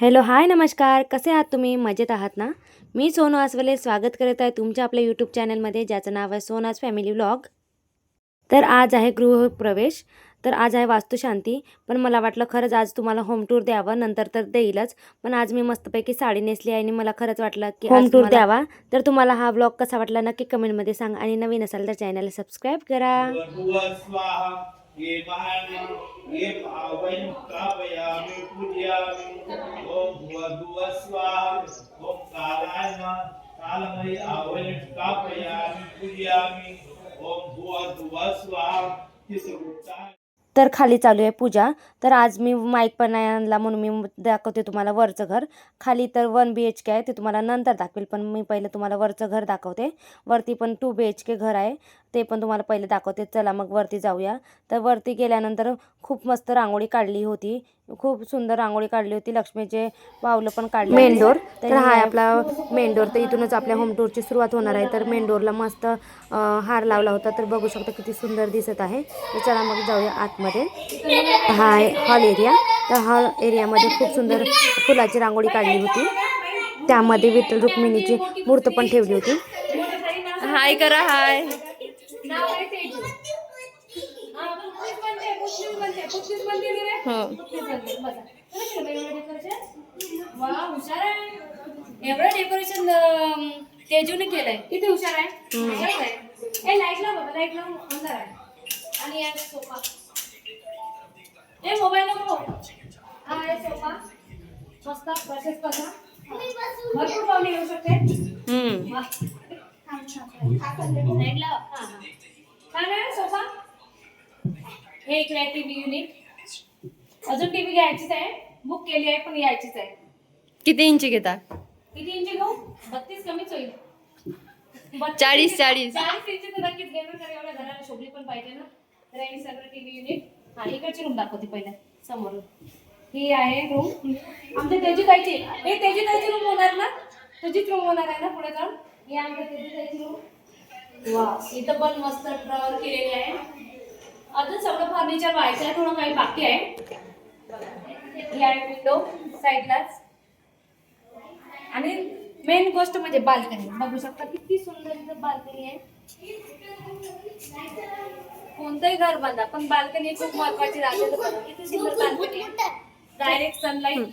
Hello hi नमस्कार. कसे आहात तुम्ही? मजेत आहात ना? मी सोनू आसवले स्वागत करत आहे तुमच्या आपल्या यूट्यूब चॅनलमध्ये ज्याचं नाव आहे सोनाज फॅमिली व्लॉग तर आज आहे गृहप्रवेश. तर आज आहे वास्तुशांती. पण मला वाटलं खरंच आज तुम्हाला होम टूर द्यावं. नंतर तर देईलच. पण आज मी मस्तपैकी साडी नेसली आहे आणि मला खरंच वाटलं की होम टूर द्यावा. तर तुम्हाला हा व्लॉग कसा वाटला नक्की कमेंटमध्ये सांगा. आणि नवीन असाल तर चॅनलला सबस्क्राईब करा. ये महान ये पावन स्थापयामि पूजयामि ॐ भुवभुव स्वाहा. ॐ कालाय कालमयि कालमयी आवय स्थापयामि पूजयामि ॐ भुवभुव स्वाहा तिसरुक्ता तर खाली चालू आहे पूजा. तर आज मी माईक पण नाही आणला म्हणून मी दाखवते तुम्हाला वरचं घर. खाली तर वन बी एच के आहे. ते तुम्हाला नंतर दाखवेल पण मी पहिलं तुम्हाला वरचं घर दाखवते. वरती पण टू बी एच के घर आहे. ते पण तुम्हाला पहिले दाखवते. चला मग वरती जाऊया. तर वरती गेल्यानंतर खूप मस्त रांगोळी काढली होती. खूप सुंदर रांगोळी काढली होती. लक्ष्मीचे पावलं पण काढली मेन डोर तर हा आपला मेन डोर तर इथूनच आपल्या होम टूरची सुरुवात होणार आहे. तर मेन डोरला मस्त हार लावला होता. तर बघू शकता किती सुंदर दिसत आहे. तर चला मग जाऊया आतमध्ये. हा हॉल एरिया तर हॉल एरियामध्ये खूप सुंदर फुलाची रांगोळी काढली होती. त्यामध्ये विठ्ठल रुक्मिणीची मूर्त पण ठेवली होती. हाय करा हाय. हो एवढं डेकोरेशन तेजूने केलंय. किती हुशार आहे? हुशार आहे. ए लाइट लाव बाबा लाइट लाव अंधार आहे. आणि या सोफा. ए मोबाईल नको हा आहे सोफा. मस्त बसेस बसा भरपूर पाहुणे येऊ शकते. हम्म. लाइट लावा. हा हा. छान आहे सोफा. हे इकडे आहे टीव्ही युनिट अजून टीव्ही घ्यायचीच आहे. बुक केली आहे पण यायचीच आहे. किती इंची घेता? किती इंची घेऊ? बत्तीस कमीच होईल. बत्तीस चाळीस, इंची- चाळीस. चाळीस इंची तर नक्कीच घेणार कारण एवढ्या घराला शोभली पण पाहिजे ना. तर हे सगळं टीव्ही युनिट हा इकडची रूम दाखवते पहिल्या समोरून. ही आहे रूम आमच्या त्याची जायची हे त्याची जायची रूम होणार ना? तुझीच रूम होणार आहे ना पुढे जाऊन? ही आमच्या त्याची रूम वा इथं पण मस्त ड्रॉवर केलेली आहे. अजून सगळं फर्निचर व्हायचं आहे थोडं काही बाकी आहे. ही आहे विंडो साईडलाच आणि मेन गोष्ट म्हणजे बाल्कनी बघू शकता किती सुंदर इथं बाल्कनी आहे. कोणतंही घर बांधा पण बाल्कनी खूप महत्वाची राहते तर बघा किती सुंदर balcony direct sunlight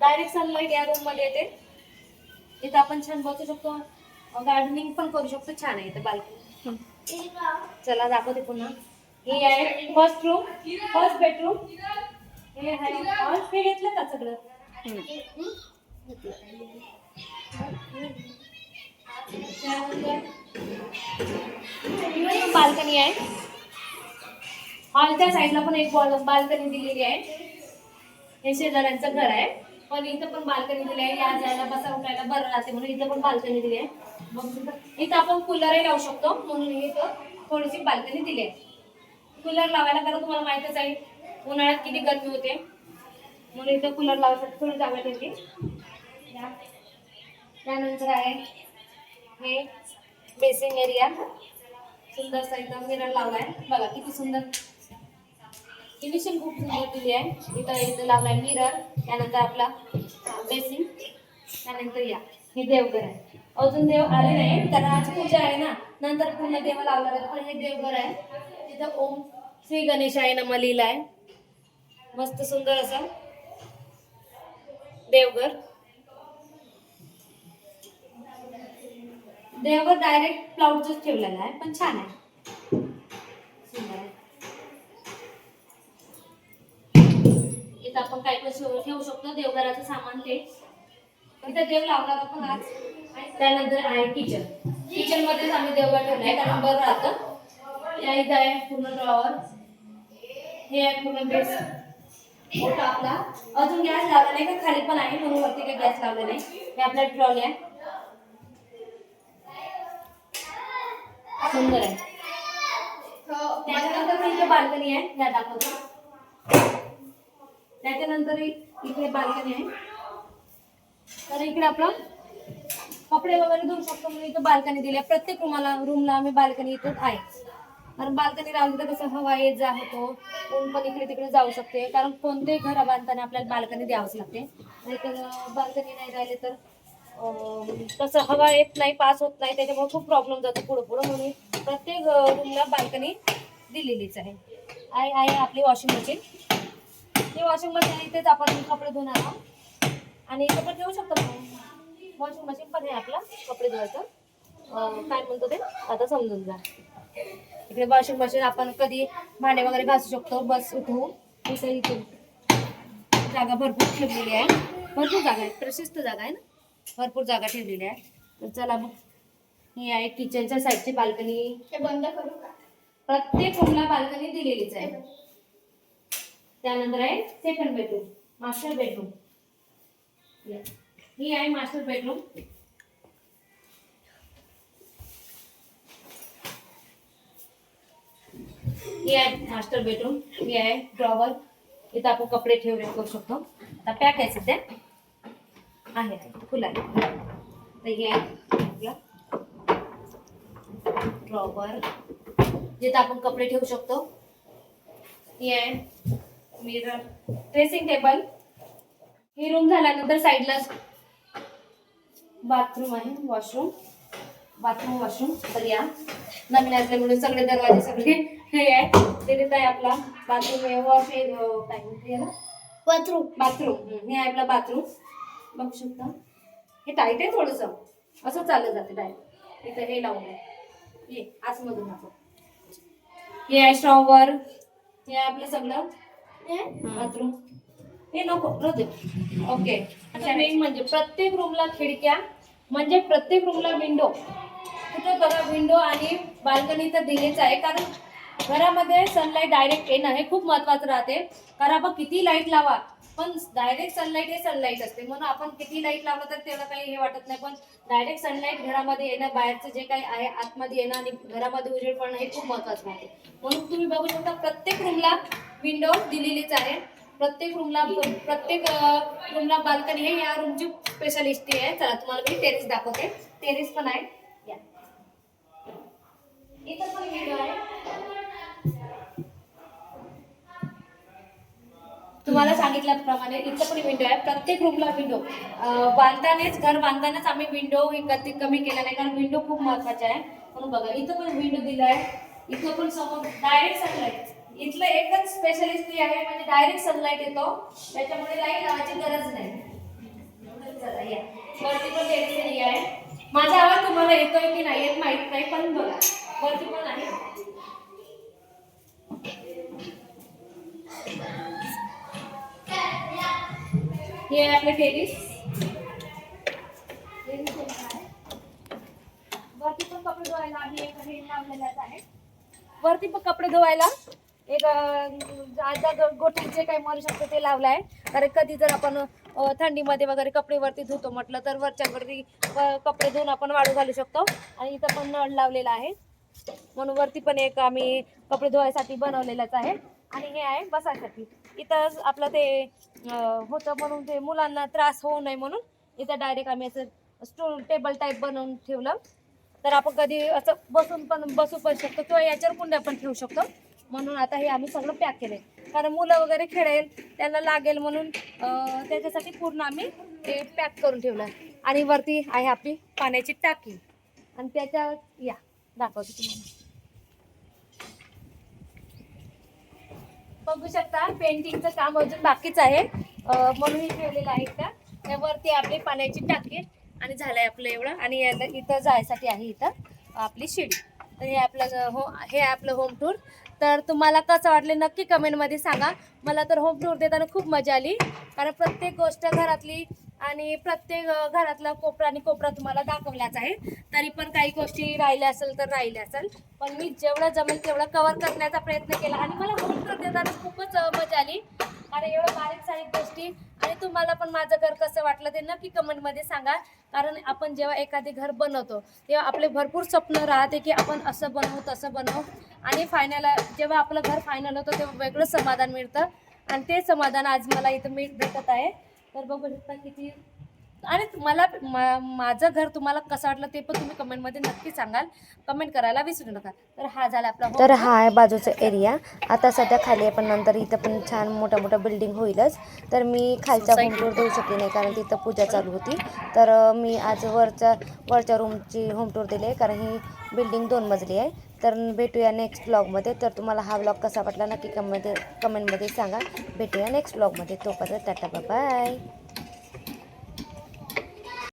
direct sunlight या रूममध्ये येते. इथं आपण छान बसू शकतो. गार्डनिंग पण करू शकतो. छान आहे इथं बाल्कनी. चला दाखवते पुन्हा. हे आहे फर्स्ट रूम फर्स्ट बेडरूम हे आहे हॉल हे घेतलं का सगळं? बाल्कनी आहे. हॉलच्या साईडला पण एक बाल्कनी दिलेली आहे. हे शेजाऱ्यांचं घर आहे. पण इथं पण बाल्कनी दिली आहे. या जायला बसा उठायला बरं राहते म्हणून इथं पण बाल्कनी दिली आहे. मग इथं- आपण कूलरही लावू शकतो. म्हणून इथं थोडीशी बाल्कनी दिली आहे. कूलर लावायला कारण तुम्हाला माहितच आहे उन्हाळ्यात किती गर्मी होते. म्हणून इथं कूलर लावायसाठी थोडी जागा ठेवली. या- त्यानंतर आहे हे बेसिंग एरिया सुंदरसा इथं मिरर लावलाय. बघा किती सुंदर. फिनिशिंग खूप सुंदर दिली आहे. इथं इथं लावलाय मिरर त्यानंतर आपला बेसिंग त्यानंतर या. हे देवघर आहे. अजून देव आले नाही. कारण आज पूजा आहे ना. नंतर पूर्ण देव लावणार आहे पण हे देवघर आहे. तिथं ओम श्री गणेश गणेशाय नम आहे मस्त सुंदर असं देवघर. देवघर डायरेक्ट प्लाउडच ठेवलेला आहे. पण छान आहे. सुंदर आहे. काय पण ठेवू शकतो देवघराचं सामान ते. इथं देव लावणार आपण आज. त्यानंतर आहे किचन. किचन मध्येच आम्ही देवघर ठेवलाय कारण बरं राहतं. या इथं आहे पूर्ण ड्रॉवर हे आहे पूर्ण बेस मोठा आपला. अजून गॅस लावला नाही का खाली पण आहे म्हणून वरती काही गॅस लावला नाही. हे आपल्या ट्रॉली आहे. सुंदर आहे. त्याच्यानंतर इथे बाल्कनी आहे त्या दाखवतो. त्याच्यानंतर इकडे बाल्कनी आहे. तर इकडे आपलं कपडे वगैरे धुवू शकतो म्हणून इथं बाल्कनी दिली आहे. प्रत्येक रूमाला रूमला आम्ही बाल्कनी इथं आहे. कारण बाल्कनी लावली तर कसं हवा येत जा होतो ऊन पण इकडे तिकडे जाऊ शकते. कारण कोणतेही घर बांधताना आपल्याला बाल्कनी द्यावंच लागते. नाहीतर बाल्कनी नाही राहिले तर कसं तसं हवा येत नाही पास होत नाही. त्याच्यामुळे खूप प्रॉब्लेम जातो पुढं पुढं. म्हणून प्रत्येक रूमला बाल्कनी दिलेलीच आहे. आहे आहे आपली वॉशिंग मशीन ही वॉशिंग मशीन इथेच आपण कपडे धुणार आहोत. आणि पण ठेवू शकतो वॉशिंग मशीन पण आहे आपला कपडे धुवायचं. काय म्हणतो ते? आता समजून जा. इकडे वॉशिंग मशीन आपण कधी भांडे वगैरे घासू शकतो बस उठवून इथे इथे जागा भरपूर ठेवलेली आहे. भरपूर जागा आहे प्रशस्त जागा आहे ना? भरपूर जागा ठेवलेली आहे. तर चला मग. ही आहे किचनच्या साईडची बाल्कनी बंद करू का? प्रत्येक रूमला बाल्कनी दिलेलीच आहे. त्यानंतर आहे सेकंड बेडरूम मास्टर बेडरूम ही आहे मास्टर बेडरूम ही आहे मास्टर बेडरूम ही आहे ड्रॉवर इथं आपण कपडे ठेवले करू शकतो. आता पॅक आहे सध्या. आहे फुला आहे. तर ही आहे ड्रॉवर जिथं आपण कपडे ठेवू शकतो. ही आहे मिरर ड्रेसिंग टेबल ही रूम झाल्यानंतर साईडला बाथरूम आहे वॉशरूम बाथरूम वॉशरूम तर या. नवीन असल्यामुळे सगळे दरवाजे सगळे हे आहे. तिथे आहे आपला. बाथरूम आहे. वॉश काय बाथरूम बाथरूम हे आहे आपला बाथरूम बघू शकता. हे टाईट आहे थोडस. असं चाललं जाते टाईट इथं हे लावून ये आतमधून आपण. हे आहे शॉवर हे आहे आपलं सगळं. बाथरूम. हे नको ओके. अच्छा मेन म्हणजे प्रत्येक रूमला खिडक्या म्हणजे प्रत्येक रूमला विंडो कुठे बघा विंडो आणि बाल्कनी तर दिलीच आहे कारण घरामध्ये सनलाईट डायरेक्ट येणं हे खूप महत्वाचं राहते. कारण आपण किती लाइट लावा पण डायरेक्ट सनलाईट हे सनलाईट असते. म्हणून आपण किती लाइट लावलं तर तेवढं काही हे वाटत नाही पण डायरेक्ट सनलाईट घरामध्ये येणं बाहेरचं जे काही आहे आतमध्ये येणं आणि घरामध्ये उजेड पडणं हे खूप महत्वाचं राहते म्हणून तुम्ही बघू शकता प्रत्येक रूमला विंडो दिलेलीच आहे. प्रत्येक रूमला प्रत्येक रूमला बाल्कनी आहे. या रूमची स्पेशालिस्टी आहे. चला तुम्हाला मी टेरेस दाखवते. टेरेस पण आहे. या. इथं पण विंडो आहे. तुम्हाला सांगितल्याप्रमाणे इथं पण विंडो आहे. प्रत्येक रूमला विंडो बांधतानाच घर बांधतानाच आम्ही विंडो कधी कमी केला नाही. कारण विंडो खूप महत्त्वाचा आहे. म्हणून बघा इथं पण विंडो दिला आहे इथं पण समोर डायरेक्ट सनलाईट इथलं एकच स्पेशलिस्ट आहे म्हणजे डायरेक्ट सनलाईट येतो. त्याच्यामुळे लाइट लावायची गरज नाही. चला या. वरती पण टेन्शन आहे. माझा आवाज तुम्हाला येतोय की नाही येत माहीत नाही पण बघा. वरती पण आहे. हे आहे आपलं टेरिस वरती पण कपडे धुवायला आम्ही एक हे लावलेलाच आहे. वरती पण कपडे धुवायला एक अं, आता ग- काही मारू शकतो ते लावलं आहे कारण कधी जर आपण थंडीमध्ये वगैरे कपडे वरती धुतो म्हटलं तर वरच्यावरती कपडे धुवून आपण वाळू घालू शकतो. आणि इथं पण नळ लावलेला आहे. म्हणून वरती पण एक आम्ही कपडे धुवायसाठी बनवलेलाच आहे. आणि हे आहे बसायसाठी. इथं आपलं ते होतं म्हणून ते मुलांना त्रास होऊ नये म्हणून इथं डायरेक्ट आम्ही असं स्टूल टेबल टाईप बनवून ठेवलं. तर आपण कधी असं बसून पण बसू पण शकतो किंवा याच्यावर कुंड्या पण ठेवू शकतो. म्हणून आता हे आम्ही सगळं पॅक केले कारण मुलं वगैरे खेळेल त्यांना लागेल म्हणून त्याच्यासाठी पूर्ण आम्ही ते पॅक करून ठेवलं. आणि वरती आहे आपली पाण्याची टाकी. आणि त्याच्या या दाखवते तुम्हाला. बघू शकता पेंटिंगचं काम अजून बाकीच आहे. म्हणून हे ठेवलेलं आहे का त्यावरती आपली पाण्याची टाकी. आणि झालंय आपलं एवढं. आणि इथं जायसाठी आहे इथं आपली शिडी. तर हे आपलं हो हे आपलं होम टूर तर तुम्हाला कसं वाटले नक्की कमेंटमध्ये सांगा. मला तर होम टूर देताना खूप मजा आली. कारण प्रत्येक गोष्ट घरातली आणि प्रत्येक घरातला कोपरा आणि कोपरा तुम्हाला दाखवलाच आहे. तरी पण काही गोष्टी राहिल्या असेल तर राहिल्या असेल. पण मी जेवढं जमेल तेवढं कवर करण्याचा प्रयत्न केला. आणि मला होम टूर देताना खूपच मजा आली. कारण एवढं बारीक सारीक गोष्टी आणि तुम्हाला पण माझं घर कसं वाटलं ते नक्की कमेंटमध्ये सांगा. कारण आपण जेव्हा एखादे घर बनवतो तेव्हा आपले भरपूर स्वप्न राहते की आपण असं बनवू तसं बनवू. आणि फायनल जेव्हा आपलं घर फायनल होतं तेव्हा वेगळं समाधान मिळतं. आणि ते समाधान आज मला इथं मी भेटत आहे. तर बघू शकता किती आणि मला मा- माझं घर तुम्हाला कसं वाटलं ते पण तुम्ही कमेंटमध्ये नक्की सांगाल. कमेंट करायला विसरू नका. तर हा झाला आपला तर. हा आहे बाजूचा एरिया आता सध्या खाली आहे पण नंतर इथं पण छान मोठा मोठा बिल्डिंग होईलच. तर मी खालचा होम टूर देऊ शकले नाही कारण तिथं पूजा चालू होती. तर मी आज वरच्या वरच्या रूमची होम टूर दिली आहे कारण ही बिल्डिंग दोन मजली आहे. तर भेटूया नेक्स्ट ब्लॉगमध्ये तर तुम्हाला हा ब्लॉग कसा वाटला नक्की कमेंट कमेंटमध्ये सांगा. भेटूया नेक्स्ट ब्लॉगमध्ये तोपर्यंत टाटा बाय